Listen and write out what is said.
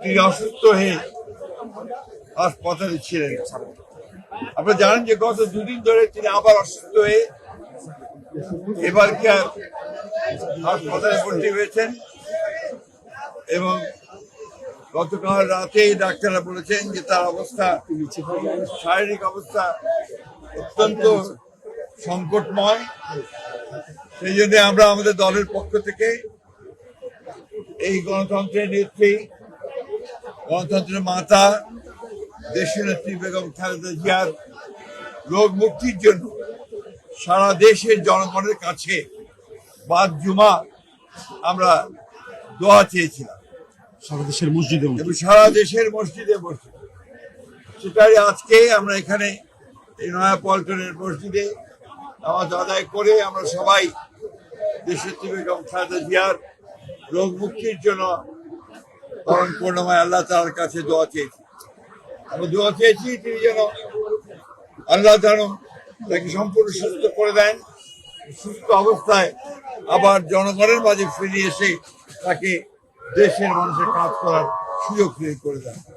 তিনি অসুস্থ হয়ে হাসপাতালে ছিলেন। আপনারা জানেন যে গত দুদিন ধরে তিনি আবার অসুস্থ হয়ে এবার কি হাসপাতালে ভর্তি হয়েছেন এবং গতকাল রাতে ডাক্তাররা বলেছেন যে তার অবস্থা, শারীরিক অবস্থা অত্যন্ত সংকটময়। সেই জন্য আমরা আমাদের দলের পক্ষ থেকে এই গণতন্ত্রের নেত্রী গণতন্ত্রের মাতা দেশের নেত্রী বেগম খালেদা জিয়ার রোগ মুক্তির জন্য সারা দেশের জনগণের কাছে বাদ জুমা আমরা দোয়া চেয়েছিলাম। সারা দেশের মসজিদে সারা দেশের মসজিদে মসজিদ। সেটাই আজকে আমরা এখানে এই নয়া পল্টনের মসজিদে নামাজ আদায় করে আমরা সবাই দেশের বেগম খালেদা জিয়ার রোগ মুক্তির জন্য পরম করুণাময় আল্লাহ তার কাছে দোয়া চেয়েছি। আমি দোয়া চেয়েছি, তিনি যেন আল্লাহ যেন তাকে সম্পূর্ণ সুস্থ করে দেন, সুস্থ অবস্থায় আবার জনগণের মাঝে ফিরে এসে তাকে দেশের মানুষের কাজ করার সুযোগ করে দেন।